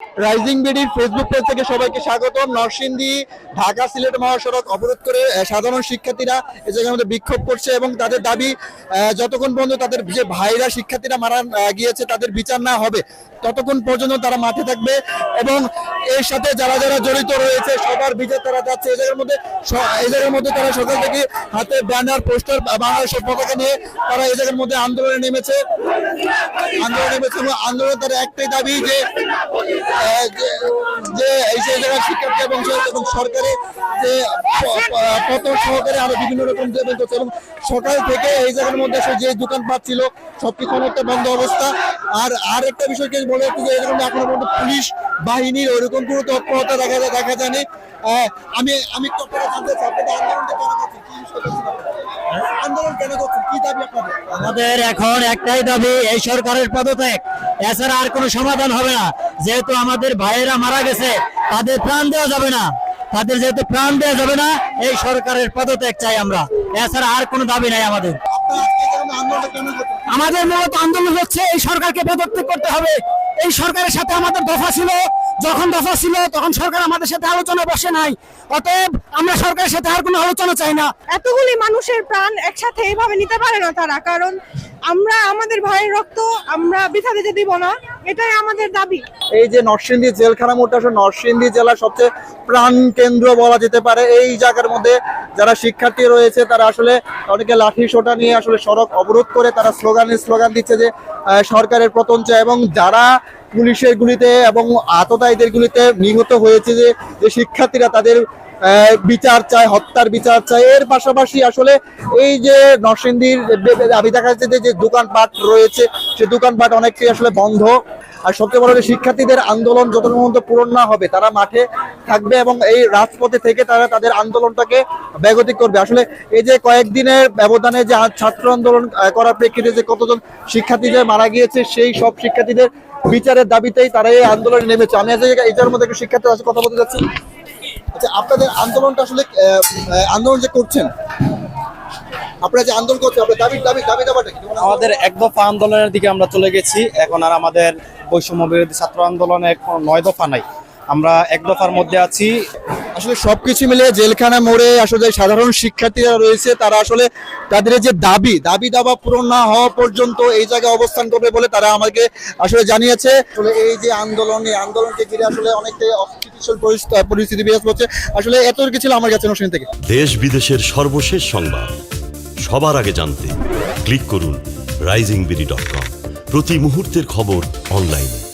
Rising বিডির Facebook page থেকে সবাইকে স্বাগত নরসিংদী, ঢাকা সিলেট মহাসড়ক অবরোধ করে সাধারণ শিক্ষার্থীরা এ জায়গার মধ্যে বিক্ষোভ করছে এবং তাদের দাবি যতক্ষণ পর্যন্ত তাদের যে ভাইরা শিক্ষার্থীরা মারা গিয়েছে তাদের বিচার না হবে, ততক্ষণ পর্যন্ত তারা মাঠে থাকবে এবং এর সাথে যারা যারা জড়িত রয়েছে, সবার বিচার তারা যাচ্ছে। এদের মধ্যে স- জায়গার মধ্যে তারা সকাল থেকে হাতে ব্যানার পোস্টার বাংলাদেশের পতাকা নিয়ে তারা জায়গার মধ্যে আন্দোলনে নেমেছে। আন্দোলনে নেমেছে এবং আন্দোলনে তার একটাই দাবি যে যে- এই যে জায়গায় শিক্ষার্থী এবং সে- এবং সরকারি যে পতন সহকারে আরও বিভিন্ন রকম যে করছে এবং সকাল থেকে এই জায়গার মধ্যে আসলে যে দোকানপাট ছিল, সবকিছু অনেকটা বন্ধ অবস্থা, আর আর একটা বিষয়কে বলে যে এরকম এখনও পর্যন্ত পুলিশ বাহিনীর ওইরকম কোনো তৎপরতা দেখা যায় দেখা যায়নি। আমি আমি একটু আপনারা জানতে চাই আন্দোলনটা কেন করছেন কি বিষয় করছেন আপনারা? আন্দোলন কেন করছেন? কি দাবি আপনাদের? আমাদের এখন একটাই দাবি এই সরকারের পদত্যাগ। এছাড়া আর কোনো সমাধান হবে না। যেহেতু আমাদের ভাইয়েরা মারা গেছে তাদের প্রাণ দেওয়া যাবে না। তাদের যেহেতু প্রাণ দেওয়া যাবে না এই সরকারের পদত্যাগ চাই আমরা। এছাড়া আর কোনো দাবি নাই আমাদের। আমাদের মূলত আন্দোলন হচ্ছে এই সরকারকে পদত্যাগ করতে হবে। এই সরকারের সাথে আমাদের দফা ছিল। যখন দফা ছিল তখন সরকার আমাদের সাথে আলোচনা বসে নাই। অতএব আমরা সরকারের সাথে আর কোনো আলোচনা চাই না। এতগুলি মানুষের প্রাণ একসাথে এইভাবে নিতে পারে না তারা কারণ আমরা আমাদের ভাইয়ের রক্ত আমরা বৃথা দিতে দিব না এটাই আমাদের দাবি। এই যে নরসিংদী জেলখানা মোড়টা আসলে নরসিংদী জেলার সবচেয়ে প্রাণ কেন্দ্র বলা যেতে পারে। এই জায়গার মধ্যে যারা শিক্ষার্থী রয়েছে তারা আসলে অনেকে লাঠি সোটা নিয়ে আসলে সড়ক অবরোধ করে তারা স্লোগানে স্লোগান দিচ্ছে যে সরকারের চায় এবং যারা পুলিশের গুলিতে এবং আততায়ীদের গুলিতে নিহত হয়েছে যে শিক্ষার্থীরা তাদের বিচার চায় হত্যার বিচার চায় এর পাশাপাশি আসলে এই যে নরসিংদীর আমি দেখা যাচ্ছে যে দোকানপাট রয়েছে, সে দোকানপাট অনেকটাই আসলে বন্ধ। আর সবচেয়ে বড় শিক্ষার্থীদের আন্দোলন যত পর্যন্ত পূরণ না হবে, তারা মাঠে থাকবে এবং এই রাজপথে থেকে তারা তাদের আন্দোলনটাকে ব্যাগতিক করবে। আসলে এই যে কয়েকদিনের ব্যবধানে যে ছাত্র আন্দোলন করার প্রেক্ষিতে যে কতজন শিক্ষার্থীদের মারা গিয়েছে, সেই সব শিক্ষার্থীদের বিচারের দাবিতেই তারা এই আন্দোলনে নেমেছে। আমি আজ এই- এটার মধ্যে শিক্ষার্থীর কথা বলতে যাচ্ছি আচ্ছা আপনাদের আন্দোলনটা আসলে আন্দোলন যে করছেন আপনারা যে আন্দোলন করছেন আপনার দাবি দাবি দাবি দাবাটা আমাদের এক দফা আন্দোলনের দিকে আমরা চলে গেছি। এখন আর আমাদের বৈষম্য বিরোধী ছাত্র আন্দোলনে কোনো নয় দফা নাই। আমরা এক দফার মধ্যে আছি। আসলে সবকিছু মিলে জেলখানা মোড়ে আসলে সাধারণ শিক্ষার্থীরা রয়েছে তারা আসলে তাদের যে দাবি দাবি দাবা পূরণ না হওয়া পর্যন্ত এই জায়গায় অবস্থান করবে বলে তারা আমাকে আসলে জানিয়েছে। আসলে এই যে আন্দোলন এই আন্দোলনকে ঘিরে আসলে অনেকটাই পরিস্থিতি- বিরাজ করছে। আসলে এত ছিল আমার কাছে নসীন থেকে? দেশ বিদেশের সর্বশেষ সংবাদ। সবার আগে জানতে ক্লিক করুন রাইজিং বিডি ডট কম প্রতি মুহূর্তের খবর অনলাইনে